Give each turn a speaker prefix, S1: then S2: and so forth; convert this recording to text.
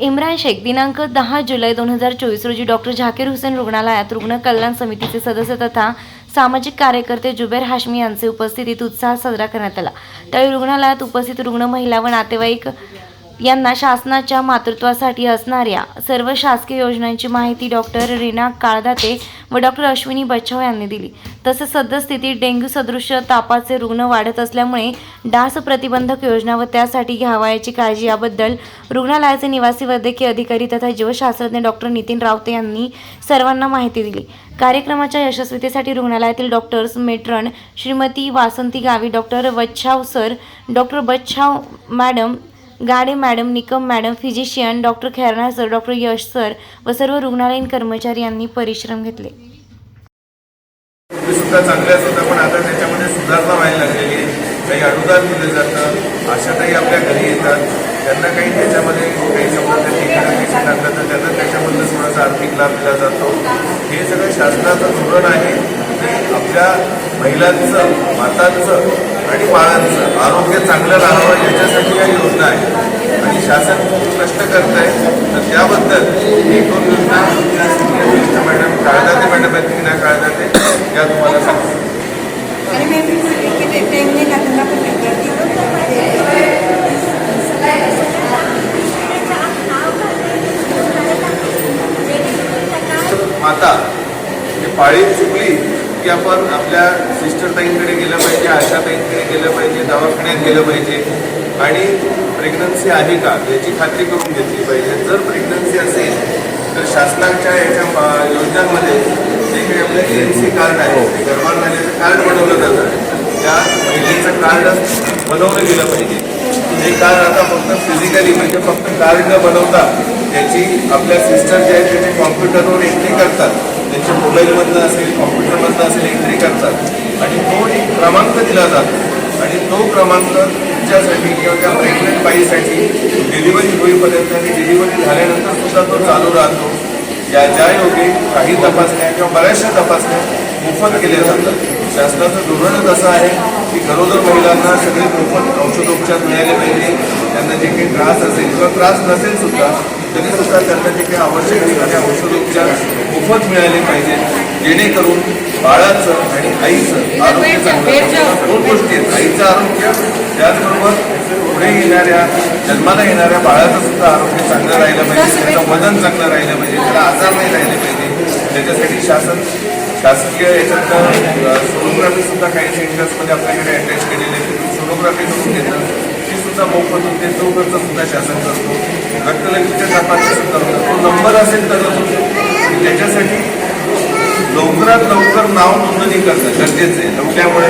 S1: इम्रान शेख दिनांक दहा जुलै दोन हजार चोवीस रोजी डॉक्टर झाकीर हुसेन रुग्णालयात रुग्ण कल्याण समितीचे सदस्य तथा सामाजिक कार्यकर्ते जुबेर हाशमी यांचे उपस्थितीत उत्साह साजरा करण्यात आला. त्यावेळी रुग्णालयात उपस्थित रुग्ण महिला व नातेवाईक यांना शासनाच्या मातृत्वासाठी असणाऱ्या सर्व शासकीय योजनांची माहिती डॉक्टर रीना काळदाते व डॉक्टर अश्विनी बच्छाव यांनी दिली. तसेच सद्यस्थितीत डेंग्यू सदृश तापाचे रुग्ण वाढत असल्यामुळे डास प्रतिबंधक योजना व त्यासाठी घ्यावयाची काळजी याबद्दल रुग्णालयाचे निवासी वैद्यकीय अधिकारी तथा जीवशास्त्रज्ञ डॉक्टर नितीन रावते यांनी सर्वांना माहिती दिली. कार्यक्रमाच्या यशस्वीतेसाठी रुग्णालयातील doctors matron Shrimati Vasanti Gavi doctor Bachhav sir doctor Bachhav madam Gade madam Nikam madam physician doctor Khairnar sir doctor Yash sir व सर्व रुग्णालयीन कर्मचारी यांनी परिश्रम घेतले.
S2: सुद्धा चांगल्याच होत्या पण आता त्याच्यामध्ये सुधारणा व्हायला लागलेली आहे. काही अनुदान दिलं जातं आशाताई आपल्या घरी येतात. त्यांना काही त्याच्यामध्ये काही समजा त्यांनी एखादं पैसे टाकलं तर त्यांना त्याच्यामधलं थोडासा आर्थिक लाभ दिला जातो. हे सगळं शासनाचं धोरण आहे. की आपल्या महिलांचं मातांचं आणि बाळांचं आरोग्य चांगलं राहावं याच्यासाठी योजना आहेत आणि शासन खूप कष्ट करत आहे तर त्याबद्दल एक दोन योजना मॅडम काळदाते मॅडम आहेत की नाही काळदाते त्या तुम्हाला सांगतो.
S3: हूँ
S2: माता ही पाळी चुकली की आपण आपल्या सिस्टर ताईंकडे गेलं पाहिजे आशा ताईंकडे गेलं पाहिजे दवाखान्यात गेलं पाहिजे. आणि प्रेग्नन्सी आहे का? याची खात्री करून घेतली पाहिजे. जर प्रेग्नन्सी असेल तर शासनाच्या याच्या योजनांमध्ये जे काही आपलं एन सी कार्ड आहे ते गर्भार झाल्याचं कार्ड बनवलं जातं. त्या महिलेचं कार्ड बनवलं गेलं पाहिजे. हे कार्ड आता फक्त फिजिकली म्हणजे फक्त कार्ड न बनवता त्याची आपल्या सिस्टर जे आहेत त्याचे कॉम्प्युटरवर एंट्री करतात. त्यांच्या मोबाईलमधनं असेल कॉम्प्युटरमधनं असेल एंट्री करतात. आणि तो एक क्रमांक दिला जातो. आणि तो क्रमांक तुमच्यासाठी किंवा त्या प्रेग्नंट बाईसाठी डिलिव्हरी होईपर्यंत आणि डिलिव्हरी झाल्यानंतर सुद्धा तो चालू राहतो. ज्या ज्या योगे काही तपासण्या किंवा बऱ्याचशा तपासण्या मोफत केल्या जातात. शासनाचं धोरणच असं आहे की गरोदर महिलांना सगळे मोफत औषधोपचार मिळाले पाहिजे. त्यांना जे काही त्रास असेल किंवा त्रास नसेल सुद्धा तरी सुद्धा त्यांना जे काही आवश्यक असणारे औषधोपचार मोफत मिळाले पाहिजेत जेणेकरून बाळाचं आणि आईचं आरोग्य चांगलं. दोन गोष्टी आरोग्य. त्याचबरोबर पुढे येणाऱ्या जन्माला येणाऱ्या बाळाचं सुद्धा आरोग्य चांगलं राहिलं पाहिजे त्याचं वजन चांगलं राहिलं पाहिजे त्याला आजार नाही राहिले पाहिजे. त्याच्यासाठी शासन शासकीय याच्यात सोनोग्राफी सुद्धा काही सेंटर्समध्ये आपल्याकडे अटॅच केलेली आहे सोनोग्राफी करून घेतं. ती सुद्धा मोफत होते. तो खर्च सुद्धा शासन करतो. रक्तलघवीच्या तपासणी सुद्धा होतं. तो नंबर असेल तर त्याच्यासाठी लवकरात लवकर नाव नोंदणी करणं गरजेचं आहे. त्यामुळे